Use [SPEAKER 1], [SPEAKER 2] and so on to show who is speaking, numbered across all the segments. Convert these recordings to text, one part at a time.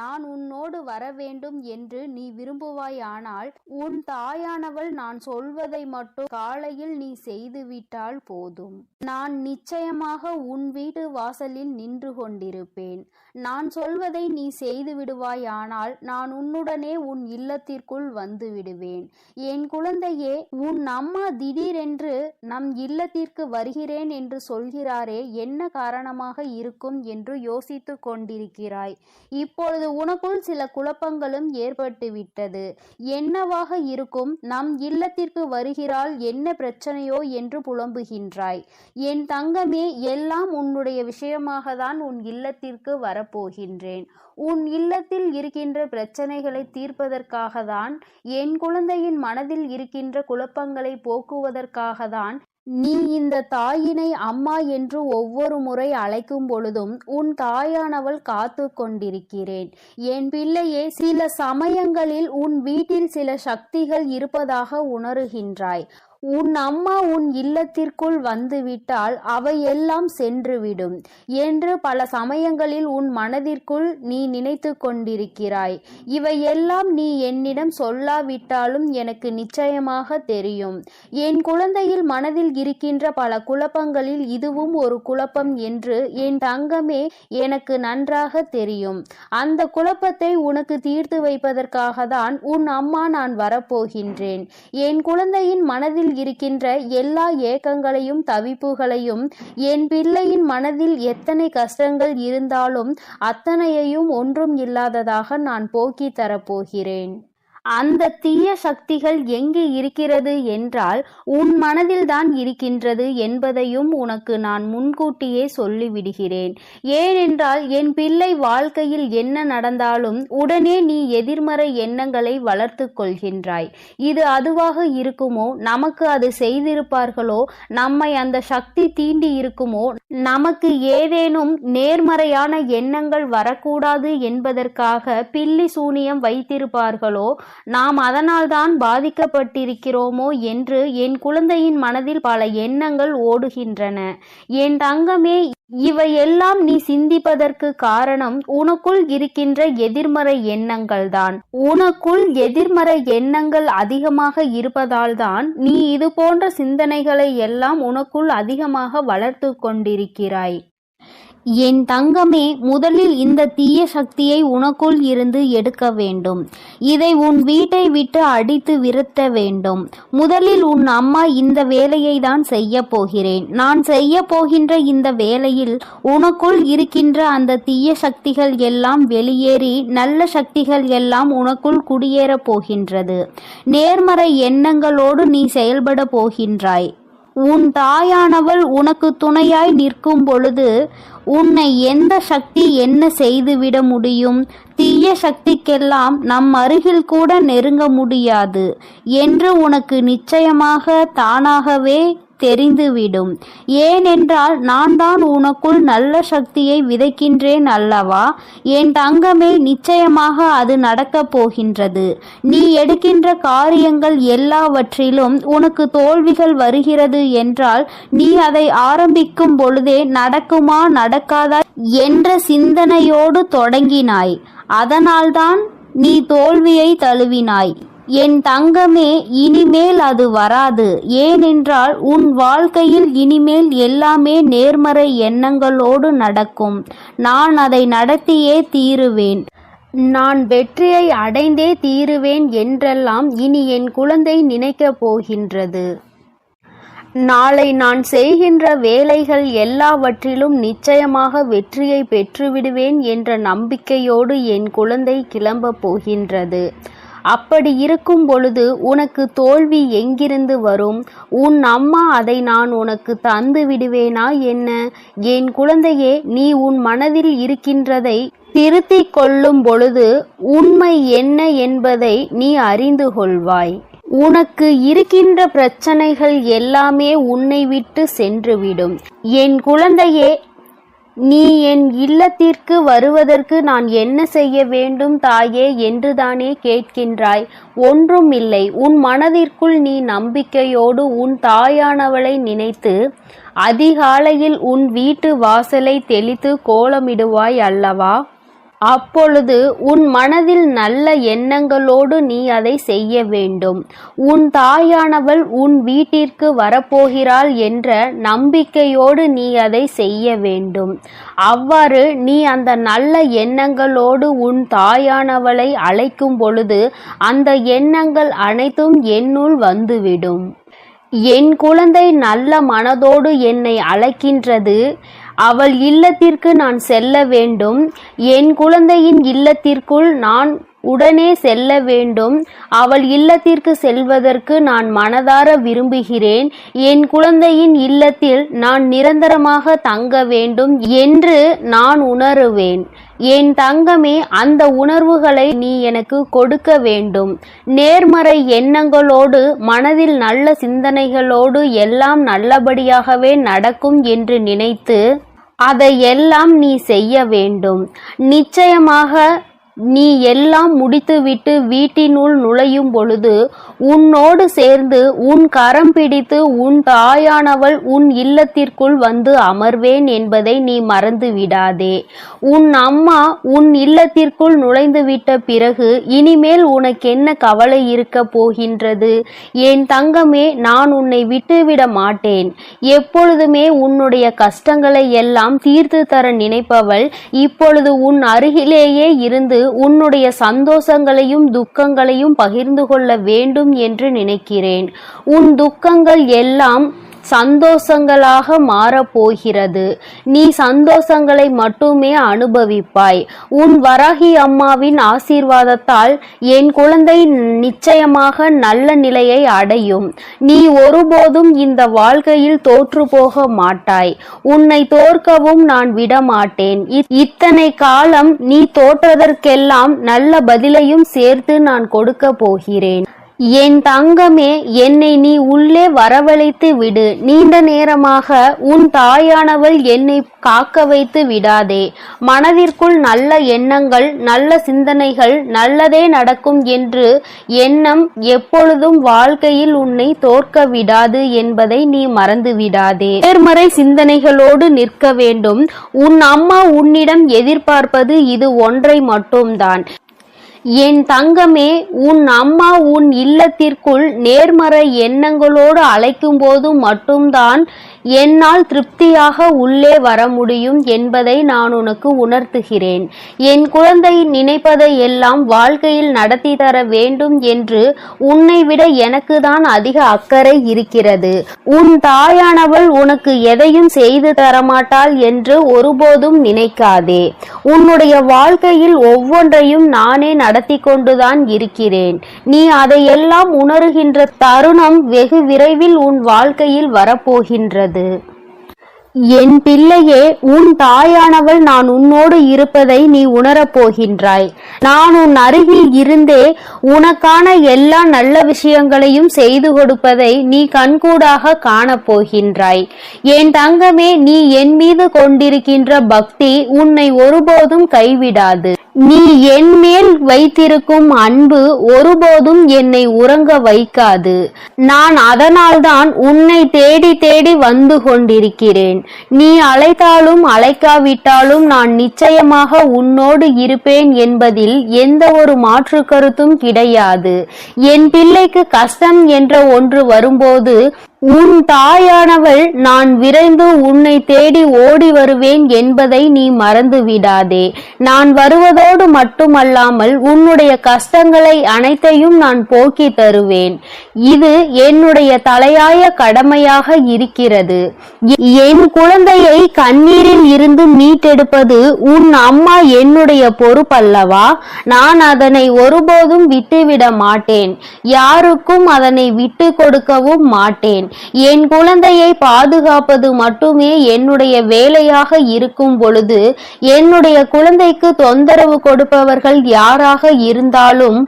[SPEAKER 1] நான் உன்னோடு வர வேண்டும் என்று நீ விரும்புவாயானால் உன் தாயானவள் நான் சொல்வதை மட்டும் காலையில் நீ செய்துவிட்டால் போதும். நான் நிச்சயமாக உன் வீட்டு வாசலில் நின்று கொண்டிருப்பேன். நான் சொல்வதை நீ செய்து விடுவாயானால் நான் உன்னுடனே உன் இல்லத்திற்குள் வந்து விடுவேன். என் குழந்தையே உன் அம்மா திடீரென்று நம் இல்லத்திற்கு வருகிறேன் என்று சொல்கிறாரே என்ன காரணமாக இருக்கும் என்று யோசித்துக் கொண்டிருக்கிறாய். இப்பொழுது உனக்குள் சில குழப்பங்களும் ஏற்பட்டுவிட்டது. என்னவாக இருக்கும்? நம் இல்லத்திற்கு வருகிறாள் என்ன பிரச்சனையோ என்று புலம்புகின்றாய். என் தங்கமே எல்லாம் உன்னுடைய விஷயமாக தான் உன் இல்லத்திற்கு வரப்போகின்றேன். உன் இல்லத்தில் இருக்கின்ற பிரச்சனைகளை தீர்ப்பதற்காக தான் என் குழந்தையின் மனதில் இருக்கின்ற குழப்பங்களை போக்குவதற்காக தான் நீ இந்த தாயினை அம்மா என்று ஒவ்வொரு முறை அழைக்கும் பொழுதும் உன் தாயானவள் காத்து கொண்டிருக்கிறேன் என் பிள்ளையே சில சமயங்களில் உன் வீட்டில் சில சக்திகள் இருப்பதாக உணருகின்றாய். உன் அம்மா உன் இல்லத்திற்குள் வந்துவிட்டால் அவையெல்லாம் சென்றுவிடும் என்று பல சமயங்களில் உன் மனதிற்குள் நீ நினைத்து கொண்டிருக்கிறாய். இவையெல்லாம் நீ என்னிடம் சொல்லாவிட்டாலும் எனக்கு நிச்சயமாக தெரியும். என் குழந்தையில் மனதில் இருக்கின்ற பல குழப்பங்களில் இதுவும் ஒரு குழப்பம் என்று என் தங்கமே எனக்கு நன்றாக தெரியும். அந்த குழப்பத்தை உனக்கு தீர்த்து வைப்பதற்காக தான் உன் அம்மா நான் வரப்போகின்றேன். என் குழந்தையின் மனதில் இருக்கின்ற எல்லா ஏக்கங்களையும் தவிப்புகளையும் என் பிள்ளையின் மனதில் எத்தனை கஷ்டங்கள் இருந்தாலும் அத்தனையையும் ஒன்றும் இல்லாததாக நான் போக்கி தரப்போகிறேன். அந்த தீய சக்திகள் எங்கே இருக்கிறது என்றால் உன் மனதில்தான் இருக்கின்றது என்பதையும் உனக்கு நான் முன்கூட்டியே சொல்லிவிடுகிறேன். ஏனென்றால் என் பிள்ளை வாழ்க்கையில் என்ன நடந்தாலும் உடனே நீ எதிர்மறை எண்ணங்களை வளர்த்து கொள்கின்றாய். இது அதுவாக இருக்குமோ? நமக்கு அது செய்திருப்பார்களோ? நம்மை அந்த சக்தி தீண்டி இருக்குமோ? நமக்கு ஏதேனும் நேர்மறையான எண்ணங்கள் வரக்கூடாது என்பதற்காக பில்லி சூனியம் வைத்திருப்பார்களோ? நாம் அதனால்தான் பாதிக்கப்பட்டிருக்கிறோமோ என்று என் குழந்தையின் மனதில் பல எண்ணங்கள் ஓடுகின்றன. என் தங்கமே இவையெல்லாம் நீ சிந்திப்பதற்கு காரணம் உனக்குள் இருக்கின்ற எதிர்மறை எண்ணங்கள்தான். உனக்குள் எதிர்மறை எண்ணங்கள் அதிகமாக இருப்பதால்தான் நீ இது போன்ற சிந்தனைகளை எல்லாம் உனக்குள் அதிகமாக வளர்த்து கொண்டிருக்கிறாய். என் தங்கமே முதலில் இந்த தீய சக்தியை உனக்குள் இருந்து எடுக்க வேண்டும். இதை உன் வீட்டை விட்டு அடித்து விருத்த வேண்டும். முதலில் உன் அம்மா இந்த வேலையை தான் செய்ய போகிறேன். நான் செய்ய போகின்ற இந்த வேலையில் உனக்குள் இருக்கின்ற அந்த தீய சக்திகள் எல்லாம் வெளியேறி நல்ல சக்திகள் எல்லாம் உனக்குள் குடியேறப் போகின்றது. நேர்மறை எண்ணங்களோடு நீ செயல்பட போகின்றாய். உன் தாயானவள் உனக்கு துணையாய் நிற்கும் பொழுது உன்னை எந்த சக்தி என்ன செய்துவிட முடியும்? தீய சக்திக்கெல்லாம் நம் அருகில் கூட நெருங்க முடியாது. என்று உனக்கு நிச்சயமாக தானாகவே தெரிந்துவிடும். ஏனென்றால் நான் தான் உனக்குள் நல்ல சக்தியை விதைக்கின்றேன் அல்லவா? என் தங்கமே நிச்சயமாக அது நடக்கப் போகின்றது. நீ எடுக்கின்ற காரியங்கள் எல்லாவற்றிலும் உனக்கு தோல்விகள் வருகிறது என்றால் நீ அதை ஆரம்பிக்கும் பொழுதே நடக்குமா நடக்காதா என்ற சிந்தனையோடு தொடங்கினாய். அதனால்தான் நீ தோல்வியை தழுவினாய். என் தங்கமே இனிமேல் அது வராது. ஏனென்றால் உன் வாழ்க்கையில் இனிமேல் எல்லாமே நேர்மறை எண்ணங்களோடு நடக்கும். நான் அதை நடத்தியே தீருவேன். நான் வெற்றியை அடைந்தே தீருவேன் என்றெல்லாம் இனி என் குழந்தை நினைக்கப் போகின்றது. நாளை நான் செய்கின்ற வேலைகள் எல்லாவற்றிலும் நிச்சயமாக வெற்றியை பெற்றுவிடுவேன் என்ற நம்பிக்கையோடு என் குழந்தை கிளம்பப் போகின்றது. அப்படி இருக்கும் பொழுது உனக்கு தோல்வி எங்கிருந்து வரும்? உன் அம்மா அதை நான் உனக்கு தந்து விடுவேனா என்ன? என் குழந்தையே நீ உன் மனதில் இருக்கின்றதை திருத்திக் கொள்ளும் பொழுது உண்மை என்ன என்பதை நீ அறிந்து கொள்வாய். உனக்கு இருக்கின்ற பிரச்சனைகள் எல்லாமே உன்னை விட்டு சென்றுவிடும். என் குழந்தையே நீ என் இல்லத்திற்கு வருவதற்கு நான் என்ன செய்ய வேண்டும் தாயே என்றுதானே கேட்கின்றாய். ஒன்றும் இல்லை உன் மனதிற்குள் நீ நம்பிக்கையோடு உன் தாயானவளை நினைத்து அதிகாலையில் உன் வீட்டு வாசலை தெளித்து கோலமிடுவாய் அல்லவா? அப்பொழுது உன் மனதில் நல்ல எண்ணங்களோடு நீ அதை செய்ய வேண்டும். உன் தாயானவள் உன் வீட்டிற்கு வரப்போகிறாள் என்ற நம்பிக்கையோடு நீ அதை செய்ய வேண்டும். அவ்வாறு நீ அந்த நல்ல எண்ணங்களோடு உன் தாயானவளை அழைக்கும் பொழுது அந்த எண்ணங்கள் அனைத்தும் என்னுள் வந்துவிடும். என் குழந்தை நல்ல மனதோடு என்னை அழைக்கின்றது. அவள் இல்லத்திற்கு நான் செல்ல வேண்டும். என் குழந்தையின் இல்லத்திற்குள் நான் உடனே செல்ல வேண்டும். அவள் இல்லத்திற்கு செல்வதற்கு நான் மனதார விரும்புகிறேன். என் குழந்தையின் இல்லத்தில் நான் நிரந்தரமாக தங்க வேண்டும் என்று நான் உணருவேன். என் தங்கமே அந்த உணர்வுகளை நீ எனக்கு கொடுக்க வேண்டும். நேர்மறை எண்ணங்களோடு மனதில் நல்ல சிந்தனைகளோடு எல்லாம் நல்லபடியாகவே நடக்கும் என்று நினைத்து அதையெல்லாம் நீ செய்ய வேண்டும். நிச்சயமாக நீ எல்லாம் முடித்துவிட்டு வீட்டினுள் நுழையும் பொழுது உன்னோடு சேர்ந்து உன் கரம் பிடித்து உன் தாயானவள் உன் இல்லத்திற்குள் வந்து அமர்வேன் என்பதை நீ மறந்து விடாதே உன் அம்மா உன் இல்லத்திற்குள் நுழைந்துவிட்ட பிறகு இனிமேல் உனக்கென்ன கவலை இருக்க போகின்றது? என் தங்கமே நான் உன்னை விட்டுவிட மாட்டேன். எப்பொழுதுமே உன்னுடைய கஷ்டங்களை எல்லாம் தீர்த்து தர நினைப்பவள் இப்பொழுது உன் அருகிலேயே இருந்து உன்னுடைய சந்தோஷங்களையும் துக்கங்களையும் பகிர்ந்து கொள்ள வேண்டும் என்று நினைக்கிறேன். உன் துக்கங்கள் எல்லாம் சந்தோஷங்களாக மாறப்போகிறது. நீ சந்தோஷங்களை மட்டுமே அனுபவிப்பாய். உன் வராகி அம்மாவின் ஆசீர்வாதத்தால் என் குழந்தை நிச்சயமாக நல்ல நிலையை அடையும். நீ ஒருபோதும் இந்த வாழ்க்கையில் தோற்று போக மாட்டாய். உன்னை தோற்கவும் நான் விடமாட்டேன். இத்தனை காலம் நீ தோற்றதற்கெல்லாம் நல்ல பதிலையும் சேர்த்து நான் கொடுக்க போகிறேன். என் தங்கமே என்னை நீ உள்ளே வரவழைத்து விடு. நீண்ட நேரமாக உன் தாயானவள் என்னை காக்க வைத்து விடாதே. மனதிற்குள் நல்ல எண்ணங்கள் நல்ல சிந்தனைகள் நல்லதே நடக்கும் என்று எண்ணம் எப்பொழுதும் வாழ்க்கையில் உன்னை தோற்க விடாது என்பதை நீ மறந்து விடாதே. நேர்மறை சிந்தனைகளோடு நிற்க வேண்டும். உன் அம்மா உன்னிடம் எதிர்பார்ப்பது இது ஒன்றை மட்டும்தான். என் தங்கமே உன் அம்மா உன் இல்லத்திற்குள் நேர்மறை எண்ணங்களோடு அழைக்கும்போது மட்டும்தான் என்னால் திருப்தியாக உள்ளே வர முடியும் என்பதை நான் உனக்கு உணர்த்துகிறேன். என் குழந்தை நினைப்பதை எல்லாம் வாழ்க்கையில் நடத்தி தர வேண்டும் என்று உன்னை விட எனக்கு தான் அதிக அக்கறை இருக்கிறது. உன் தாயானவள் உனக்கு எதையும் செய்து தரமாட்டாள் என்று ஒருபோதும் நினைக்காதே. உன்னுடைய வாழ்க்கையில் ஒவ்வொன்றையும் நானே நடத்தி கொண்டுதான் இருக்கிறேன். நீ அதையெல்லாம் உணருகின்ற தருணம் வெகு விரைவில் உன் வாழ்க்கையில் வரப்போகின்றது. என் பிள்ளையே உன் தாயானவள் நான் உன்னோடு இருப்பதை நீ உணரப் போகின்றாய். நான் உன் அருகில் இருந்தே உனக்கான எல்லா நல்ல விஷயங்களையும் செய்து கொடுப்பதை நீ கண்கூடாக காணப் போகின்றாய். என் தங்கமே நீ என் மீது கொண்டிருக்கின்ற பக்தி உன்னை ஒருபோதும் கைவிடாது. நீ என் மேல் வைத்திருக்கும் அன்பு ஒருபோதும் என்னை உறங்க வைக்காது. நான் அதனால்தான் உன்னை தேடி தேடி வந்து கொண்டிருக்கிறேன். நீ அழைத்தாலும் அழைக்காவிட்டாலும் நான் நிச்சயமாக உன்னோடு இருப்பேன் என்பதில் எந்த ஒரு மாற்று கருத்தும் கிடையாது. என் பிள்ளைக்கு கஷ்டம் என்ற ஒன்று வரும்போது உன் தாயானவள் நான் விரைந்து உன்னை தேடி ஓடி வருவேன் என்பதை நீ மறந்து விடாதே நான் வருவதோடு மட்டுமல்லாமல் உன்னுடைய கஷ்டங்களை அனைத்தையும் நான் போக்கி தருவேன். இது என்னுடைய தலையாய கடமையாக இருக்கிறது. என் குழந்தையை கண்ணீரில் இருந்து மீட்டெடுப்பது உன் அம்மா என்னுடைய பொறுப்பல்லவா? நான் அதனை ஒருபோதும் விட்டுவிட மாட்டேன். யாருக்கும் அதனை விட்டு கொடுக்கவும் மாட்டேன். என் குழந்தையை பாதுகாப்பது மட்டுமே என்னுடைய வேலையாக இருக்கும் பொழுது என்னுடைய குழந்தைக்கு தொந்தரவு கொடுப்பவர்கள் யாராக இருந்தாலும்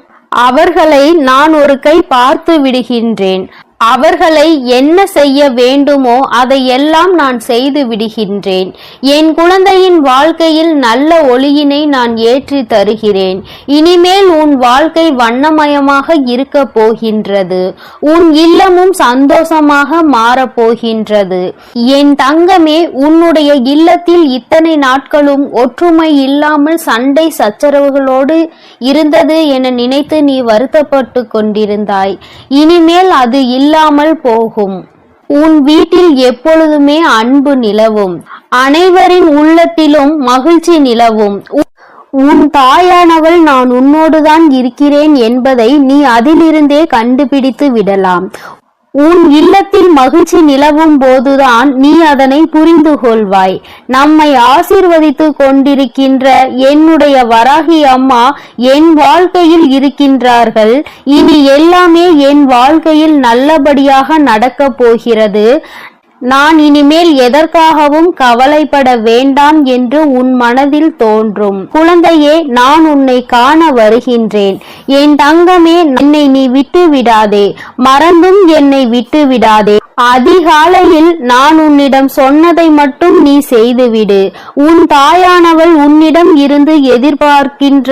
[SPEAKER 1] அவர்களை நான் ஒரு கை பார்த்து விடுகின்றேன். அவர்களை என்ன செய்ய வேண்டுமோ அதையெல்லாம் நான் செய்து விடுகின்றேன். என் குழந்தையின் வாழ்க்கையில் நல்ல ஒளியினை நான் ஏற்றி தருகிறேன். இனிமேல் உன் வாழ்க்கை வண்ணமயமாக இருக்க போகின்றது. உன் இல்லமும் சந்தோஷமாக மாறப்போகின்றது என் தங்கமே உன்னுடைய இல்லத்தில் இத்தனை நாட்களும் ஒற்றுமை இல்லாமல் சண்டை சச்சரவுகளோடு இருந்தது என நினைத்து நீ வருத்தப்பட்டு கொண்டிருந்தாய். இனிமேல் அது இல்லாமல் போகும். உன் வீட்டில் எப்பொழுதுமே அன்பு நிலவும். அனைவரின் உள்ளத்திலும் மகிழ்ச்சி நிலவும். உன் தாயானவள் நான் உன்னோடுதான் இருக்கிறேன் என்பதை நீ அதிலிருந்தே கண்டுபிடித்து விடலாம். உன் இல்லத்தில் மகிழ்ச்சி நிலவும் போதுதான் நீ அதனை புரிந்து கொள்வாய் நம்மை ஆசீர்வதித்து கொண்டிருக்கின்ற என்னுடைய வராகி அம்மா என் வாழ்க்கையில் இருக்கின்றார்கள். இனி எல்லாமே என் வாழ்க்கையில் நல்லபடியாக நடக்கப் போகிறது. நான் இனிமேல் எதற்காகவும் கவலைப்பட வேண்டாம் என்று உன் மனதில் தோன்றும். குழந்தையே நான் உன்னை காண வருகின்றேன். என் தங்கமே என்னை நீ விட்டு விடாதே மறந்தும் என்னை விட்டு விடாதே அதிகாலையில் நான் உன்னிடம் சொன்னதை மட்டும் நீ செய்துவிடு. உன் தாயானவள் உன்னிடம் இருந்து எதிர்பார்க்கின்ற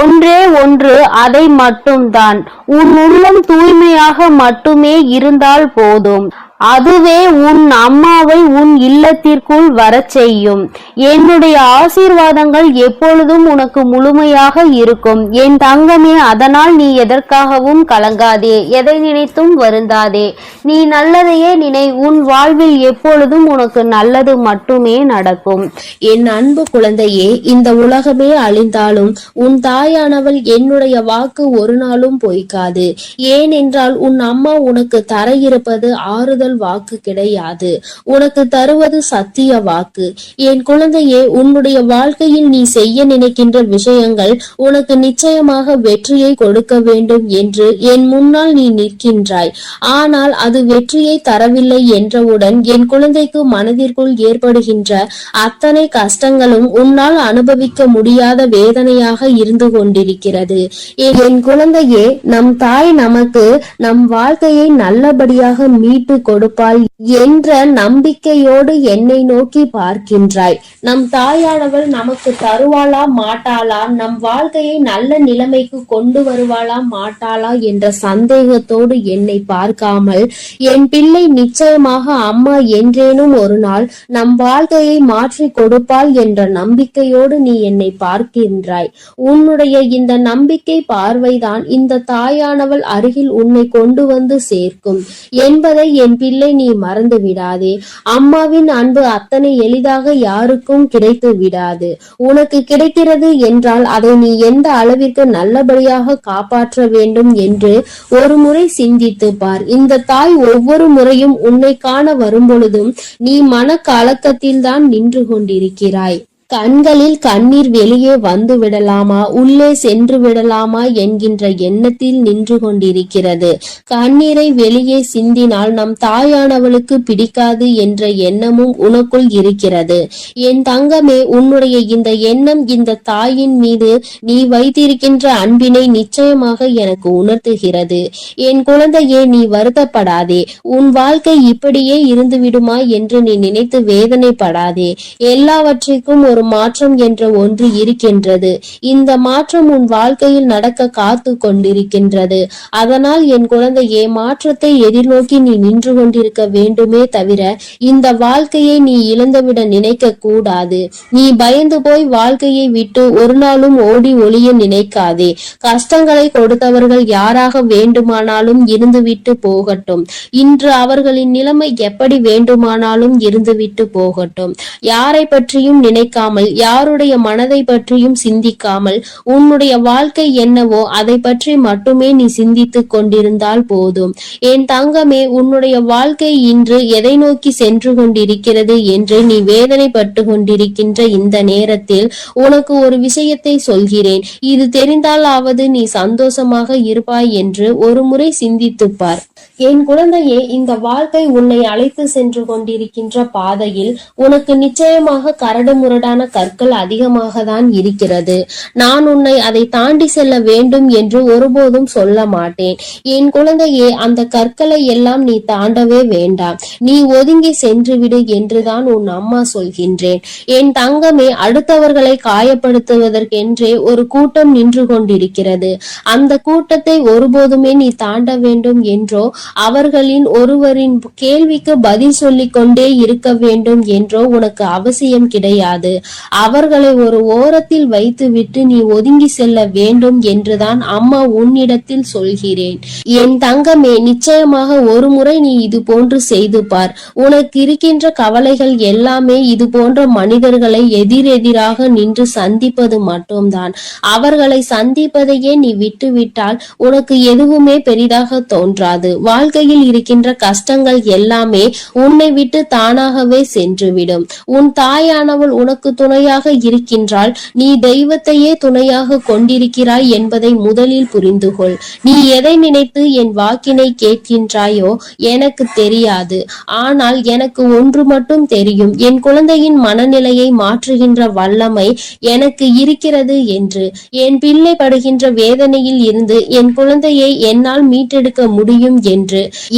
[SPEAKER 1] ஒன்றே ஒன்று அதை மட்டும்தான். உன் உள்ளம் தூய்மையாக மட்டுமே இருந்தால் போதும். அதுவே உன் அம்மாவை உன் இல்லத்திற்குள் வரச் செய்யும். என்னுடைய ஆசீர்வாதங்கள் எப்பொழுதும் உனக்கு முழுமையாக இருக்கும். என் தங்கமே அதனால் நீ எதற்காகவும் கலங்காதே. எதை நினைத்தும் வருந்தாதே. நீ நல்லதையே நினை உன் வாழ்வில் எப்பொழுதும் உனக்கு நல்லது மட்டுமே நடக்கும்.
[SPEAKER 2] என் அன்பு குழந்தையே இந்த உலகமே அழிந்தாலும் உன் தாயானவள் என்னுடைய வாக்கு ஒரு நாளும் பொய்க்காது. ஏனென்றால் உன் அம்மா உனக்கு தர இருப்பது ஆறுதல் வாக்கு கிடையாது. உனக்கு தருவது சத்திய வாக்கு. என் குழந்தையே உன்னுடைய வாழ்க்கையில் நீ செய்ய நினைக்கின்ற விஷயங்கள் உனக்கு நிச்சயமாக வெற்றியை கொடுக்க வேண்டும் என்று என் முன்னால் நீ நிற்கின்றாய். ஆனால் அது வெற்றியை தரவில்லை என்றவுடன் என் குழந்தைக்கு மனதிற்குள் ஏற்படுகின்ற அத்தனை கஷ்டங்களும் உன்னால் அனுபவிக்க முடியாத வேதனையாக இருந்து கொண்டிருக்கிறது. என் குழந்தையே நம் தாய் நமக்கு நம் வாழ்க்கையை நல்லபடியாக மீட்டு கொடுப்பாள் என்ற நம்பிக்கையோடு என்னை நோக்கி பார்க்கின்றாய். நம் தாயானவள் நமக்கு தருவாளா மாட்டாளா? நம் வாழ்க்கையை நல்ல நிலைமைக்கு கொண்டு வருவாளா மாட்டாளா என்ற சந்தேகத்தோடு என்னை பார்க்காமல் என் பிள்ளை நிச்சயமாக அம்மா என்றேனும் ஒரு நாள் நம் வாழ்க்கையை மாற்றி கொடுப்பாள் என்ற நம்பிக்கையோடு நீ என்னை பார்க்கின்றாய். உன்னுடைய இந்த நம்பிக்கை பார்வைதான் இந்த தாயானவள் அருகில் உன்னை கொண்டு வந்து சேர்க்கும் என்பதை என் பிள்ளை நீ மறந்து விடாதே. அம்மாவின் அன்பு அத்தனை எளிதாக யாருக்கும் கிடைத்து விடாது. உனக்கு கிடைக்கிறது என்றால் அதை நீ எந்த அளவிற்கு நல்லபடியாக காப்பாற்ற வேண்டும் என்று ஒரு முறை சிந்தித்து பார். இந்த தாய் ஒவ்வொரு முறையும் உன்னை காண வரும்பொழுதும் நீ மன கலக்கத்தில் தான் நின்று கொண்டிருக்கிறாய். கண்களில் கண்ணீர் வெளியே வந்து விடலாமா? உள்ளே சென்று விடலாமா? என்கின்ற எண்ணத்தில் நின்று கொண்டிருக்கிறது. கண்ணீரை வெளியே சிந்தினால் நம் தாயானவளுக்கு பிடிக்காது என்ற எண்ணமும் உனக்குள் இருக்கிறது. என் தங்கமே உன்னுடைய இந்த எண்ணம் இந்த தாயின் மீது நீ வைத்திருக்கின்ற அன்பினை நிச்சயமாக எனக்கு உணர்த்துகிறது. என் குழந்தையே நீ வருத்தப்படாதே. உன் வாழ்க்கை இப்படியே இருந்து விடுமா என்று நீ நினைத்து வேதனைப்படாதே. எல்லாவற்றிற்கும் ஒரு மாற்றம் என்ற ஒன்று இருக்கின்றது. இந்த மாற்றம் உன் வாழ்க்கையில் நடக்க காத்து கொண்டிருக்கின்றது. அதனால் என் குழந்தையே மாற்றத்தை எதிர்நோக்கி நீ நின்று கொண்டிருக்க வேண்டுமே தவிர இந்த வாழ்க்கையை நீ இழந்துவிட நினைக்க கூடாது. நீ பயந்து போய் வாழ்க்கையை விட்டு ஒரு நாளும் ஓடி ஒளிய நினைக்காதே. கஷ்டங்களை கொடுத்தவர்கள் யாராக வேண்டுமானாலும் இருந்துவிட்டு போகட்டும். இன்று அவர்களின் நிலைமை எப்படி வேண்டுமானாலும் இருந்துவிட்டு போகட்டும். யாரை பற்றியும் நினைக்காமல் யாருடைய மனதை பற்றியும் சிந்திக்காமல் உன்னுடைய வாழ்க்கை என்னவோ அதை பற்றி மட்டுமே நீ சிந்தித்துக் கொண்டிருந்தால் போதும். என் தங்கமே உன்னுடைய வாழ்க்கை இன்று எதை நோக்கி சென்று கொண்டிருக்கிறது என்று நீ வேதனைப்பட்டு கொண்டிருக்கின்ற இந்த நேரத்தில் உனக்கு ஒரு விஷயத்தை சொல்கிறேன். இது தெரிந்தாலாவது நீ சந்தோஷமாக இருப்பாய் என்று ஒரு முறை சிந்தித்துப்பார் என் குழந்தையே இந்த வாழ்க்கை உன்னை அழைத்து சென்று கொண்டிருக்கின்ற பாதையில் உனக்கு நிச்சயமாக கரடு முரடான கற்கள் அதிகமாக தான் இருக்கிறது. நான் உன்னை அதை தாண்டி செல்ல வேண்டும் என்று ஒருபோதும் சொல்ல மாட்டேன். என் குழந்தையே அந்த கற்களை எல்லாம் நீ தாண்டவே வேண்டாம். நீ ஒதுங்கி சென்று விடு என்றுதான் உன் அம்மா சொல்கின்றேன். என் தங்கமே அடுத்தவர்களை காயப்படுத்துவதற்கென்றே ஒரு கூட்டம் நின்று கொண்டிருக்கிறது. அந்த கூட்டத்தை ஒருபோதுமே நீ தாண்ட வேண்டும் என்றோ அவர்களின் ஒருவரின் கேள்விக்கு பதில் சொல்லிக் கொண்டே இருக்க வேண்டும் என்றோ உனக்கு அவசியம் கிடையாது. அவர்களை ஒரு ஓரத்தில் வைத்துவிட்டு நீ ஒதுங்கி செல்ல வேண்டும் என்றுதான் அம்மா உன்னிடத்தில் சொல்கிறேன். என் தங்கமே நிச்சயமாக ஒரு முறை நீ இது போன்று செய்து பார். உனக்கு இருக்கின்ற கவலைகள் எல்லாமே இது போன்ற மனிதர்களை எதிரெதிராக நின்று சந்திப்பது மட்டும்தான். அவர்களை சந்திப்பதையே நீ விட்டுவிட்டால் உனக்கு எதுவுமே பெரிதாக தோன்றாது. வாழ்க்கையில் இருக்கின்ற கஷ்டங்கள் எல்லாமே உன்னை விட்டு தானாகவே சென்றுவிடும். உன் தாயானவள் உனக்கு துணையாக இருக்கின்றாள். நீ தெய்வத்தையே துணையாக கொண்டிருக்கிறாய் என்பதை முதலில் புரிந்து கொள் நீ எதை நினைத்து என் வாக்கினை கேட்கின்றாயோ எனக்கு தெரியாது. ஆனால் எனக்கு ஒன்று மட்டும் தெரியும். என் குழந்தையின் மனநிலையை மாற்றுகின்ற வல்லமை எனக்கு இருக்கிறது என்று. என் பிள்ளை படுகின்ற வேதனையில் இருந்து என் குழந்தையை என்னால் மீட்டெடுக்க முடியும் என்று.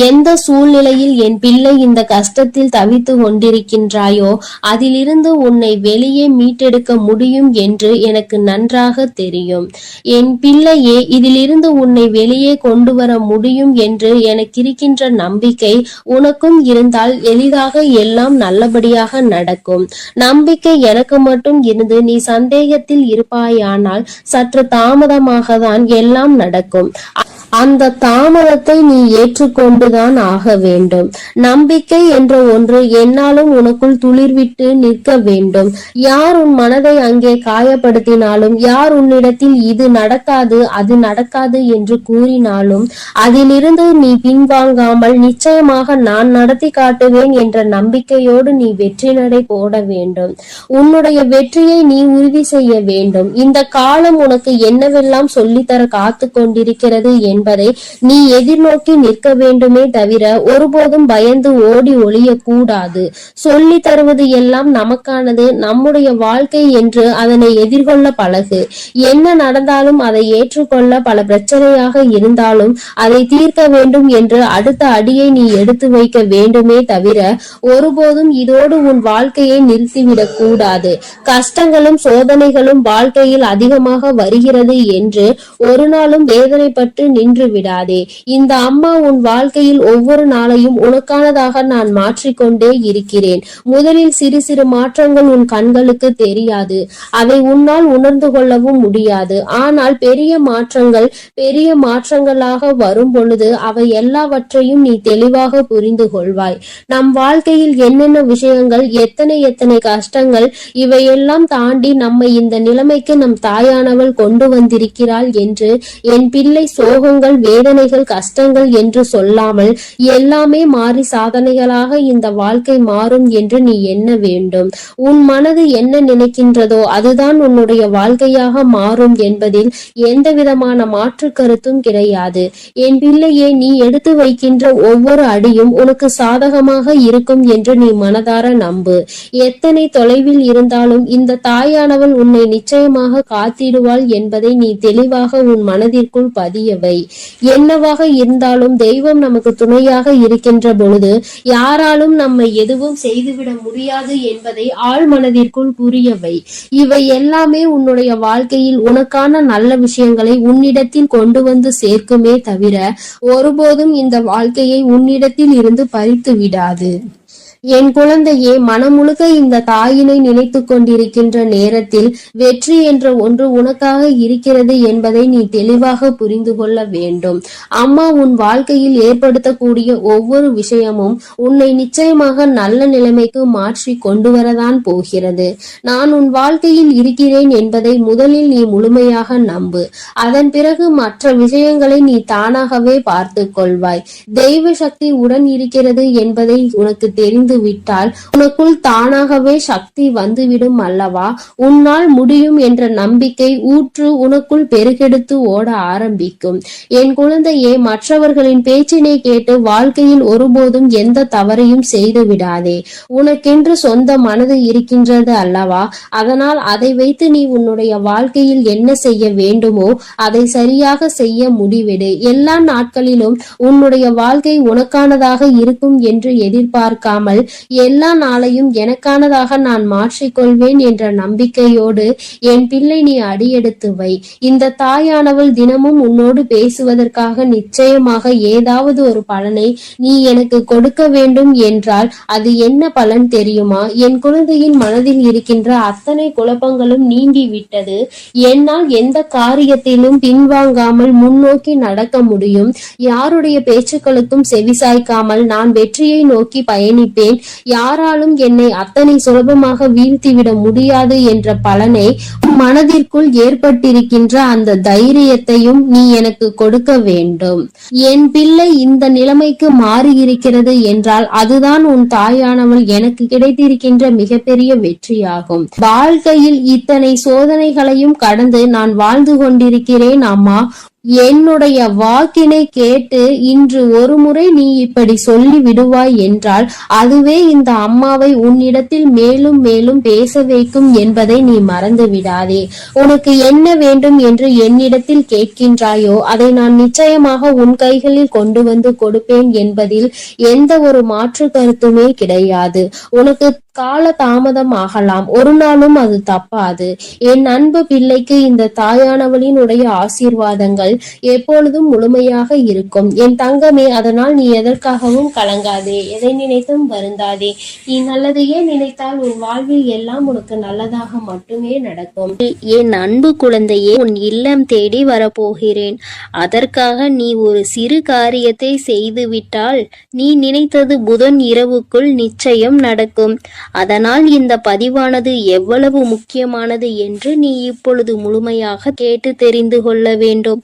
[SPEAKER 2] எந்த சூழ்நிலையில் என் பிள்ளை இந்த கஷ்டத்தில் தவித்து கொண்டிருக்கின்றாயோ அதிலிருந்து உன்னை வெளியே மீட்டெடுக்க முடியும் என்று எனக்கு நன்றாக தெரியும். என் பிள்ளையே இதிலிருந்து உன்னை வெளியே கொண்டு வர முடியும் என்று எனக்கு இருக்கின்ற நம்பிக்கை உனக்கும் இருந்தால் எளிதாக எல்லாம் நல்லபடியாக நடக்கும். நம்பிக்கை எனக்கு மட்டும் இருந்து நீ சந்தேகத்தில் இருப்பாயானால் சற்று தாமதமாக தான் எல்லாம் நடக்கும். அந்த தாமதத்தை நீ ஏற்றுக்கொண்டுதான் ஆக வேண்டும். நம்பிக்கை என்ற ஒன்று என்னாலும் உனக்குள் துளிர்விட்டு நிற்க வேண்டும். யார் உன் மனதை அங்கே காயப்படுத்தினாலும் யார் உன்னிடத்தில் இது நடக்காது அது நடக்காது என்று கூறினாலும் அதிலிருந்து நீ பின்வாங்காமல் நிச்சயமாக நான் நடத்தி காட்டுவேன் என்ற நம்பிக்கையோடு நீ வெற்றி நடை போட வேண்டும். உன்னுடைய வெற்றியை நீ உறுதி செய்ய வேண்டும். இந்த காலம் உனக்கு என்னவெல்லாம் சொல்லித்தர காத்து கொண்டிருக்கிறது என்பதை நீ எதிர்நோக்கி நிற்க வேண்டுமே தவிர ஒருபோதும் பயந்து ஓடி ஒளிய கூடாது சொல்லி தருவது எல்லாம் நமக்கானது நம்முடைய வாழ்க்கை என்று அதனை எதிர்கொள்ள பழகு. என்ன நடந்தாலும் அதை ஏற்றுக்கொள்ள பல பிரச்சனையாக இருந்தாலும் அதை தீர்க்க வேண்டும் என்று அடுத்த அடியை நீ எடுத்து வைக்க வேண்டுமே தவிர ஒருபோதும் இதோடு உன் வாழ்க்கையை நிறுத்திவிடக் கூடாது கஷ்டங்களும் சோதனைகளும் வாழ்க்கையில் அதிகமாக வருகிறது என்று ஒரு நாளும் வேதனைப்பட்டு நின்று விடாதே. இந்த அம்மா உன் வாழ்க்கையில் ஒவ்வொரு நாளையும் உனக்கானதாக நான் மாற்றிக்கொண்டே இருக்கிறேன். முதலில் சிறு சிறு மாற்றங்கள் உன் கண்களுக்கு தெரியாது. அதை உன்னால் உணர்ந்து கொள்ளவும் முடியாது. ஆனால் பெரிய மாற்றங்கள் பெரிய மாற்றங்களாக வரும் பொழுது அவை எல்லாவற்றையும் நீ தெளிவாக புரிந்து கொள்வாய். நம் வாழ்க்கையில் என்னென்ன விஷயங்கள் எத்தனை எத்தனை கஷ்டங்கள் இவையெல்லாம் தாண்டி நம்மை இந்த நிலைமைக்கு நம் தாயானவள் கொண்டு வந்திருக்கிறாள் என்று என் பிள்ளை துன்பங்கள் வேதனைகள் கஷ்டங்கள் என்று சொல்லாமல் எல்லாமே மாறி சாதனைகளாக இந்த வாழ்க்கை மாறும் என்று நீ எண்ண வேண்டும். உன் மனது என்ன நினைக்கின்றதோ அதுதான் உன்னுடைய வாழ்க்கையாக மாறும் என்பதில் எந்த விதமான மாற்று கருத்தும் கிடையாது. என் பிள்ளையே நீ எடுத்து வைக்கின்ற ஒவ்வொரு அடியும் உனக்கு சாதகமாக இருக்கும் என்று நீ மனதார நம்பு. எத்தனை தொலைவில் இருந்தாலும் இந்த தாயானவள் உன்னை நிச்சயமாக காத்திடுவாள் என்பதை நீ தெளிவாக உன் மனதிற்குள் பதியவை. என்னவாக இருந்தாலும் தெய்வம் நமக்கு துணையாக இருக்கின்ற பொழுது யாராலும் நம்மை எதுவும் செய்துவிட முடியாது என்பதை ஆழ் மனதிற்குள் புரியவை இவை எல்லாமே உன்னுடைய வாழ்க்கையில் உனக்கான நல்ல விஷயங்களை உன்னிடத்தில் கொண்டு வந்து சேர்க்குமே தவிர ஒருபோதும் இந்த வாழ்க்கையை உன்னிடத்தில் இருந்து பறித்து விடாது. என் குழந்தையே மனமுழுக்க இந்த தாயினை நினைத்து கொண்டிருக்கின்ற நேரத்தில் வெற்றி என்ற ஒன்று உனக்காக இருக்கிறது என்பதை நீ தெளிவாக புரிந்து கொள்ள வேண்டும். அம்மா உன் வாழ்க்கையில் ஏற்படுத்தக்கூடிய ஒவ்வொரு விஷயமும் உன்னை நிச்சயமாக நல்ல நிலைமைக்கு மாற்றி கொண்டு வரதான் போகிறது. நான் உன் வாழ்க்கையில் இருக்கிறேன் என்பதை முதலில் நீ முழுமையாக நம்பு. அதன் பிறகு மற்ற விஷயங்களை நீ தானாகவே பார்த்து கொள்வாய். தெய்வ சக்தி உடன் இருக்கிறது என்பதை உனக்கு தெரிந்து
[SPEAKER 3] விட்டால் உனக்குள் தானாகவே சக்தி வந்துவிடும் அல்லவா? உன்னால் முடியும் என்ற நம்பிக்கை ஊற்று உனக்குள் பெருகெடுத்து ஓட ஆரம்பிக்கும். என் குழந்தையே மற்றவர்களின் பேச்சினை கேட்டு வாழ்க்கையில் ஒருபோதும் எந்த தவறையும் செய்து விடாதே. உனக்கென்று சொந்த மனது இருக்கின்றது அல்லவா? அதனால் அதை வைத்து நீ உன்னுடைய வாழ்க்கையில் என்ன செய்ய வேண்டுமோ அதை சரியாக செய்ய முடிவிடு. எல்லா நாட்களிலும் உன்னுடைய வாழ்க்கை உனக்கானதாக இருக்கும் என்று எதிர்பார்க்காமல் எல்லா நாளையும் எனக்கானதாக நான் மாற்றிக்கொள்வேன் என்ற நம்பிக்கையோடு என் பிள்ளை நீ அடியெடுத்து வை. இந்த தாயானவள் தினமும் உன்னோடு பேசுவதற்காக நிச்சயமாக ஏதாவது ஒரு பலனை நீ எனக்கு கொடுக்க வேண்டும் என்றால் அது என்ன பலன் தெரியுமா? என் குழந்தையின் மனதில் இருக்கின்ற அத்தனை குழப்பங்களும் நீங்கி விட்டது என்னால் எந்த காரியத்திலும் பின்வாங்காமல் முன்னோக்கி நடக்க முடியும். யாருடைய பேச்சுக்களுக்கும் செவிசாய்க்காமல் நான் வெற்றியை நோக்கி பயணிப்பேன். யாராலும் என்னை அத்தனை சுலபமாக வீழ்த்திவிட முடியாது என்ற பலனை மனதிற்குள் ஏற்பட்டிருக்கின்ற அந்த தைரியத்தையும் நீ எனக்கு கொடுக்க வேண்டும். என் பிள்ளை இந்த நிலைமைக்கு மாறியிருக்கிறது என்றால் அதுதான் உன் தாயானவள் எனக்கு கிடைத்திருக்கின்ற மிகப்பெரிய வெற்றியாகும். வாழ்க்கையில் இத்தனை சோதனைகளையும் கடந்து நான் வாழ்ந்து கொண்டிருக்கிறேன் அம்மா. என்னுடைய வாக்கினை கேட்டு இன்று ஒரு முறை நீ இப்படி சொல்லி விடுவாய் என்றால் அதுவே இந்த அம்மாவை உன்னிடத்தில் மேலும் மேலும் பேச வைக்கும் என்பதை நீ மறந்து விடாதே உனக்கு என்ன வேண்டும் என்று என்னிடத்தில் கேட்கின்றாயோ அதை நான் நிச்சயமாக உன் கைகளில் கொண்டு வந்து கொடுப்பேன் என்பதில் எந்த ஒரு மாற்று கருத்துமே கிடையாது. உனக்கு கால தாமதம் ஆகலாம். ஒரு நாளும் அது தப்பாது. என் அன்பு பிள்ளைக்கு இந்த தாயானவளினுடைய ஆசீர்வாதங்கள் எப்பொழுதும் முழுமையாக இருக்கும். என் தங்கமே அதனால் நீ எதற்காகவும் கலங்காதே. எதை நினைத்தும் வருந்தாதே. நீ நல்லதையே நினைத்தால் உன் வாழ்வில் எல்லாம் உனக்கு நல்லதாக மட்டுமே நடக்கும்.
[SPEAKER 2] என் அன்பு குழந்தையே உன் இல்லம் தேடி வரப்போகிறேன். அதற்காக நீ ஒரு சிறு காரியத்தை செய்துவிட்டால் நீ நினைத்தது புதன் இரவுக்குள் நிச்சயம் நடக்கும். அதனால் இந்த பதிவானது எவ்வளவு முக்கியமானது என்று நீ இப்பொழுது முழுமையாக கேட்டு தெரிந்து கொள்ள வேண்டும்.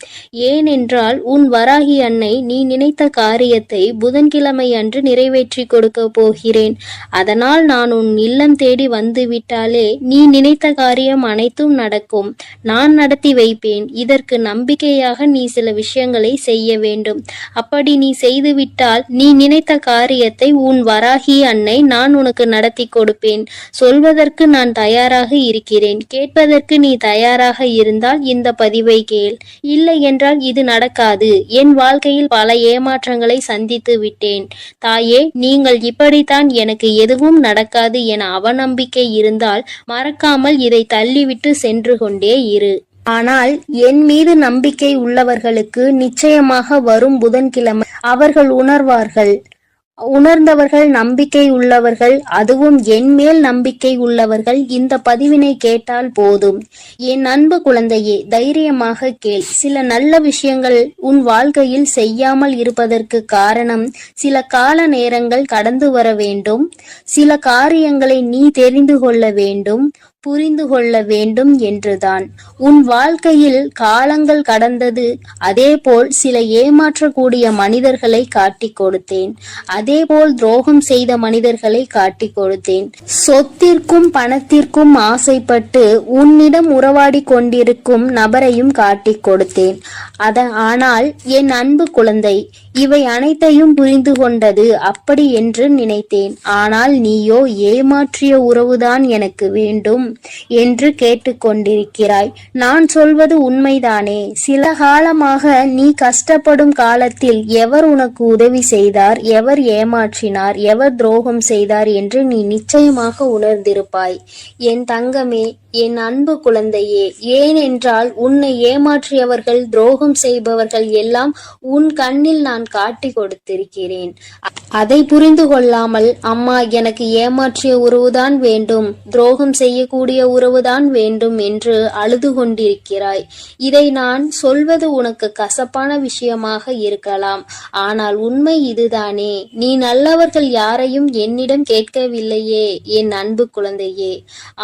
[SPEAKER 2] ஏனென்றால் உன் வராகி அன்னை நீ நினைத்த காரியத்தை புதன்கிழமை அன்று நிறைவேற்றி கொடுக்க போகிறேன். அதனால் நான் உன் இல்லம் தேடி வந்து விட்டாலே நீ நினைத்த காரியம் அனைத்தும் நடக்கும். நான் நடத்தி வைப்பேன். இதற்கு நம்பிக்கையாக நீ சில விஷயங்களை செய்ய வேண்டும். அப்படி நீ செய்துவிட்டால் நீ நினைத்த காரியத்தை உன் வராகி அன்னை நான் உனக்கு நடத்தி கொடுப்பேன். சொல்வதற்கு நான் தயாராக இருக்கிறேன். கேட்பதற்கு நீ தயாராக இருந்தால் இந்த பதிவை கேள். இல்லை என்றால் இது நடக்காது. என் வாழ்க்கையில் பல ஏமாற்றங்களை சந்தித்து விட்டேன். தாயே நீங்கள் இப்படித்தான் எனக்கு எதுவும் நடக்காது என அவநம்பிக்கை இருந்தால் மறக்காமல் இதை தள்ளிவிட்டு சென்று கொண்டே இரு. ஆனால் என் மீது நம்பிக்கை உள்ளவர்களுக்கு நிச்சயமாக வரும் புதன்கிழமை அவர்கள் உணர்வார்கள். உணர்ந்தவர்கள் நம்பிக்கை உள்ளவர்கள் அதுவும் என் மேல் நம்பிக்கை உள்ளவர்கள் இந்த பதிவினை கேட்டால் போதும். என் அன்பு குழந்தையே தைரியமாக கேள். சில நல்ல விஷயங்கள் உன் வாழ்க்கையில் செய்யாமல் இருப்பதற்கு காரணம் சில கால நேரங்கள் கடந்து வர வேண்டும். சில காரியங்களை நீ தெரிந்து கொள்ள வேண்டும். புரிந்து கொள்ள வேண்டும் என்றுதான். உன் வாழ்க்கையில் காலங்கள் கடந்தது அதேபோல் சில ஏமாற்றக்கூடிய மனிதர்களை காட்டி கொடுத்தேன். அதேபோல் துரோகம் செய்த மனிதர்களை காட்டிக் கொடுத்தேன். சொத்திற்கும் பணத்திற்கும் ஆசைப்பட்டு உன்னிடம் உறவாடி கொண்டிருக்கும் நபரையும் காட்டிக் கொடுத்தேன். அத ஆனால் என் அன்பு குழந்தை இவை அனைத்தையும் புரிந்து கொண்டது அப்படி என்று நினைத்தேன். ஆனால் நீயோ ஏமாற்றிய உறவுதான் எனக்கு வேண்டும். என்று கேட்டுக்கொண்டிருக்கிறாய். நான் சொல்வது உண்மைதானே? சில காலமாக நீ கஷ்டப்படும் காலத்தில் எவர் உனக்கு உதவி செய்தார்? எவர் ஏமாற்றினார்? எவர் துரோகம் செய்தார்? என்று நீ நிச்சயமாக உணர்ந்திருப்பாய். என் தங்கமே என் அன்பு குழந்தையே ஏனென்றால் உன்னை ஏமாற்றியவர்கள் துரோகம் செய்பவர்கள் எல்லாம் உன் கண்ணில் நான் காட்டி கொடுத்திருக்கிறேன். அதை புரிந்து கொள்ளாமல் அம்மா எனக்கு ஏமாற்றிய உறவுதான் வேண்டும் துரோகம் செய்யக்கூடிய உறவுதான் வேண்டும் என்று அழுது கொண்டிருக்கிறாய். இதை நான் சொல்வது உனக்கு கசப்பான விஷயமாக இருக்கலாம். ஆனால் உண்மை இதுதானே நீ நல்லவர்கள் யாரையும் என்னிடம் கேட்கவில்லையே என் அன்பு குழந்தையே.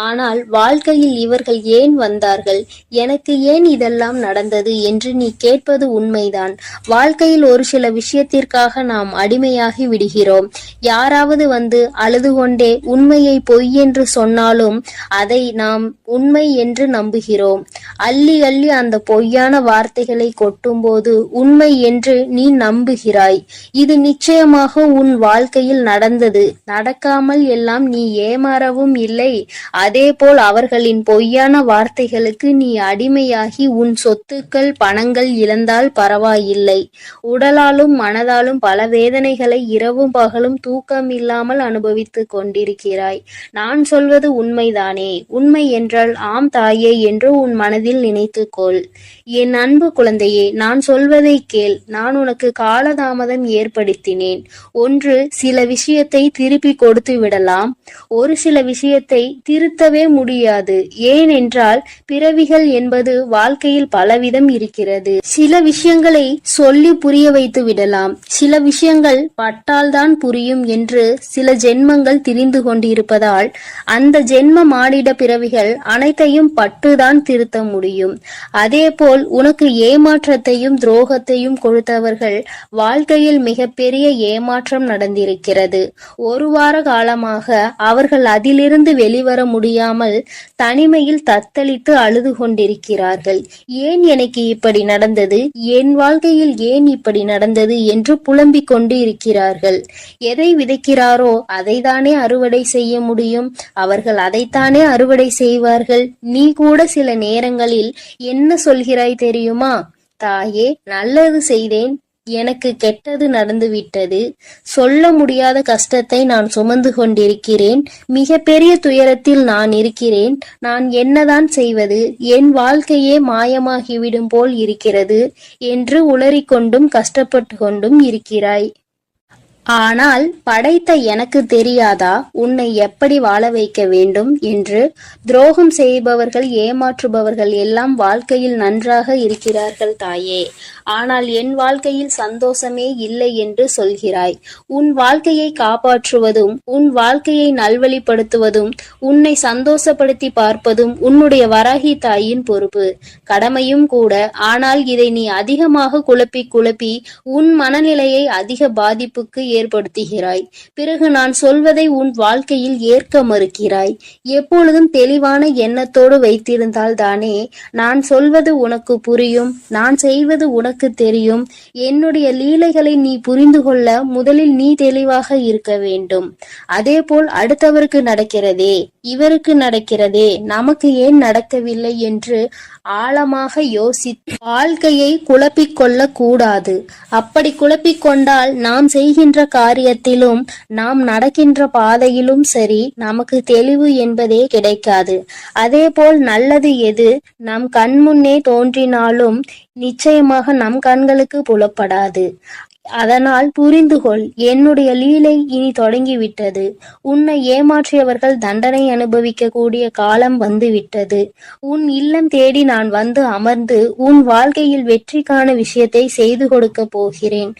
[SPEAKER 2] ஆனால் வாழ்க்கை உண்மையில் இவர்கள் ஏன் வந்தார்கள்? எனக்கு ஏன் இதெல்லாம் நடந்தது என்று நீ கேட்பது உண்மைதான். வாழ்க்கையில் ஒரு சில விஷயத்திற்காக நாம் அடிமையாகி விடுகிறோம். யாராவது வந்து அழுது கொண்டே உண்மையை பொய் என்று சொன்னாலும் அதை நாம் உண்மை என்று நம்புகிறோம். அள்ளி அள்ளி அந்த பொய்யான வார்த்தைகளை கொட்டும்போது உண்மை என்று நீ நம்புகிறாய். இது நிச்சயமாக உன் வாழ்க்கையில் நடந்தது. நடக்காமல் எல்லாம் நீ ஏமாறவும் இல்லை. அதேபோல் அவர்களின் பொய்யான வார்த்தைகளுக்கு நீ அடிமையாகி உன் சொத்துக்கள் பணங்கள் இழந்தால் பரவாயில்லை. உடலாலும் மனதாலும் பல வேதனைகளை இரவும் பகலும் தூக்கம் இல்லாமல் அனுபவித்துக் கொண்டிருக்கிறாய். நான் சொல்வது உண்மைதானே? உண்மை என்றால் ஆம் தாயே என்று உன் மனதில் நினைத்துக்கொள் என் அன்பு குழந்தையே நான் சொல்வதை கேள். நான் உனக்கு காலதாமதம் ஏற்படுத்தினேன். ஒன்று சில விஷயத்தை திருப்பி கொடுத்து விடலாம். ஒரு சில விஷயத்தை திருத்தவே முடியாது. ஏனென்றால் பிறவிகள் என்பது வாழ்க்கையில் பலவிதம் இருக்கிறது. சில விஷயங்களை சொல்லி புரிய வைத்து விடலாம். சில விஷயங்கள் பட்டால்தான் புரியும் என்று சில ஜென்மங்கள் திரிந்து கொண்டிருப்பதால் அந்த ஜென்ம மானிட பிறவிகள் அனைத்தையும் பட்டுதான் திருத்த முடியும். அதேபோல் உனக்கு ஏமாற்றத்தையும் துரோகத்தையும் கொடுத்தவர்கள் வாழ்க்கையில் மிகப்பெரிய ஏமாற்றம் நடந்திருக்கிறது. ஒரு வார காலமாக அவர்கள் அதிலிருந்து வெளிவர முடியாமல் தனிமையில் தத்தளித்து அழுது கொண்டிருக்கிறார்கள் ஏன் எனக்கு இப்படி நடந்தது? என் வாழ்க்கையில் ஏன் இப்படி நடந்தது என்று புலம்பிக் கொண்டு இருக்கிறார்கள் எதை விதைக்கிறாரோ அதைதானே அறுவடை செய்ய முடியும். அவர்கள் அதைத்தானே அறுவடை செய்வார்கள். நீ கூட சில நேரங்களில் என்ன சொல்கிறாய் தெரியுமா? தாயே நல்லது செய்தேன். எனக்கு கெட்டது நடந்துவிட்டது. சொல்ல முடியாத கஷ்டத்தை நான் சுமந்து கொண்டிருக்கிறேன். மிகப்பெரிய துயரத்தில் நான் இருக்கிறேன். நான் என்னதான் செய்வது? என் வாழ்க்கையே மாயமாகிவிடும் போல் இருக்கிறது என்று உளறிக்கொண்டும் கஷ்டப்பட்டு கொண்டும் இருக்கிறாய். ஆனால் படைத்த எனக்கு தெரியாதா? உன்னை எப்படி வாழ வைக்க வேண்டும் என்று துரோகம் செய்பவர்கள் ஏமாற்றுபவர்கள் எல்லாம் வாழ்க்கையில் நன்றாக இருக்கிறார்கள் தாயே. ஆனால் என் வாழ்க்கையில் சந்தோஷமே இல்லை என்று சொல்கிறாய். உன் வாழ்க்கையை காப்பாற்றுவதும் உன் வாழ்க்கையை நல்வழிப்படுத்துவதும் உன்னை சந்தோஷப்படுத்தி பார்ப்பதும் உன்னுடைய வராகி தாயின் பொறுப்பு. கடமையும் கூட ஆனால் இதை நீ அதிகமாக குழப்பி குழப்பி உன் மனநிலையை அதிக பாதிப்புக்கு ஏற்படுத்துகிறாய். பிறகு நான் சொல்வதை உன் வாழ்க்கையில் ஏற்க மறுக்கிறாய். எப்பொழுதும் தெளிவான எண்ணத்தோடு வைத்திருந்தால் தானே நான் சொல்வது உனக்கு புரியும் நான் செய்வது உனக்கு தெரியும். என்னுடைய லீலைகளை நீ புரிந்து கொள்ள முதலில் நீ தெளிவாக இருக்க வேண்டும். அதேபோல் அடுத்தவருக்கு நடக்கிறதே. இவருக்கு நடக்கிறதே. நமக்கு ஏன் நடக்கவில்லை என்று ஆழமாக யோசித்து வாழ்க்கையை குழப்பிக் கொள்ள கூடாது அப்படி குழப்பிக் கொண்டால் நாம் செய்கின்ற காரியத்திலும் நாம் நடக்கின்ற பாதையிலும் சரி நமக்கு தெளிவு என்பதே கிடைக்காது. அதேபோல் நல்லது எது? நம் கண்முன்னே தோன்றினாலும் நிச்சயமாக நம் கண்களுக்கு புலப்படாது. அதனால் புரிந்துகொள் என்னுடைய லீலை இனி தொடங்கிவிட்டது. உன்னை ஏமாற்றியவர்கள் தண்டனை அனுபவிக்க கூடிய காலம் வந்துவிட்டது. உன் இல்லம் தேடி நான் வந்து அமர்ந்து உன் வாழ்க்கையில் வெற்றிக்கான விஷயத்தை செய்து கொடுக்க போகிறேன்.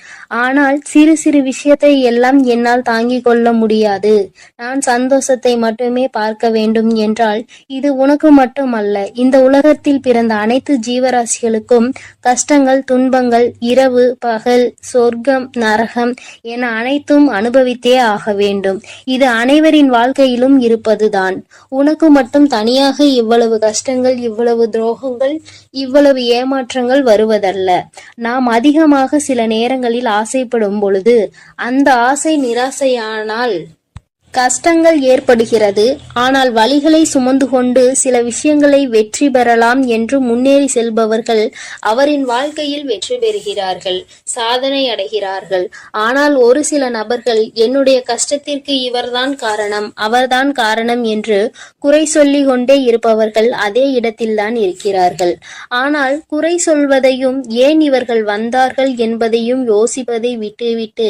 [SPEAKER 2] ஆனால் சிறு சிறு விஷயத்தை எல்லாம் என்னால் தாங்கிக் கொள்ள முடியாது. நான் சந்தோஷத்தை மட்டுமே பார்க்க வேண்டும் என்றால் இது உனக்கு மட்டுமல்ல. இந்த உலகத்தில் பிறந்த அனைத்து ஜீவராசிகளுக்கும் கஷ்டங்கள் துன்பங்கள் இரவு பகல் சொர்க்கம் நரகம் என அனைத்தும் அனுபவித்தே ஆக வேண்டும். இது அனைவரின் வாழ்க்கையிலும் இருப்பதுதான். உனக்கு மட்டும் தனியாக இவ்வளவு கஷ்டங்கள் இவ்வளவு துரோகங்கள் இவ்வளவு ஏமாற்றங்கள் வருவதல்ல. நாம் அதிகமாக சில நேரங்களில் ஆசைப்படும் பொழுது அந்த ஆசை நிராசையானால் கஷ்டங்கள் ஏற்படுகிறது. ஆனால் வழிகளை சுமந்து கொண்டு சில விஷயங்களை வெற்றி பெறலாம் என்று முன்னேறி செல்பவர்கள் அவரின் வாழ்க்கையில் வெற்றி பெறுகிறார்கள் சாதனை அடைகிறார்கள். ஆனால் ஒரு சில நபர்கள் என்னுடைய கஷ்டத்திற்கு இவர்தான் காரணம் அவர்தான் காரணம் என்று குறை சொல்லி கொண்டே இருப்பவர்கள் அதே இடத்தில்தான் இருக்கிறார்கள். ஆனால் குறை சொல்வதையும் ஏன் இவர்கள் வந்தார்கள் என்பதையும் யோசிப்பதை விட்டுவிட்டு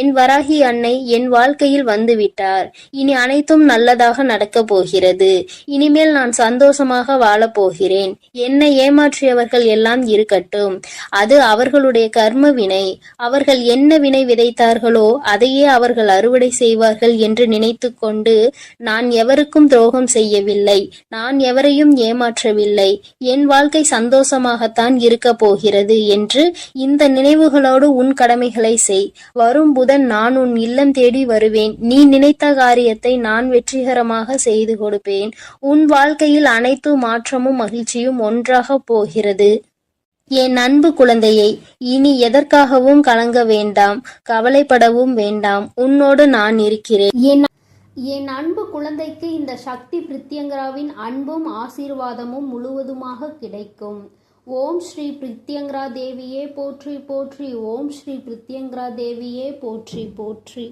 [SPEAKER 2] என் வராகி அன்னை என் வாழ்க்கையில் வந்து விட்டார் இருக்கிறார் இனி அனைத்தும் நல்லதாக நடக்கப் போகிறது. இனிமேல் நான் சந்தோஷமாக வாழப் போகிறேன். என்னை ஏமாற்றியவர்கள் எல்லாம் இருக்கட்டும். அது அவர்களுடைய கர்ம வினை. அவர்கள் என்ன வினை விதைத்தார்களோ அதையே அவர்கள் அறுவடை செய்வார்கள் என்று நினைத்து கொண்டு நான் எவருக்கும் துரோகம் செய்யவில்லை. நான் எவரையும் ஏமாற்றவில்லை. என் வாழ்க்கை சந்தோஷமாகத்தான் இருக்கப் போகிறது என்று இந்த நினைவுகளோடு உன் கடமைகளை செய். வரும் புதன் நான் உன் இல்லம் தேடி வருவேன். நீ நினைத்த காரியத்தை நான் வெற்றிகரமாக செய்து கொடுப்பேன். உன் வாழ்க்கையில் அனைத்து மாற்றமும் மகிழ்ச்சியும் ஒன்றாக போகிறது. என் அன்பு குழந்தையை இனி எதற்காகவும் கலங்க வேண்டாம் கவலைப்படவும் வேண்டாம். உன்னோடு நான் இருக்கிறேன்.
[SPEAKER 1] என் என் அன்பு குழந்தைக்கு இந்த சக்தி பிரித்யங்கராவின் அன்பும் ஆசீர்வாதமும் முழுவதுமாக கிடைக்கும். ஓம் ஸ்ரீ பிரித்யங்கரா தேவியே போற்றி போற்றி. ஓம் ஸ்ரீ பிரித்யங்கரா தேவியே போற்றி போற்றி.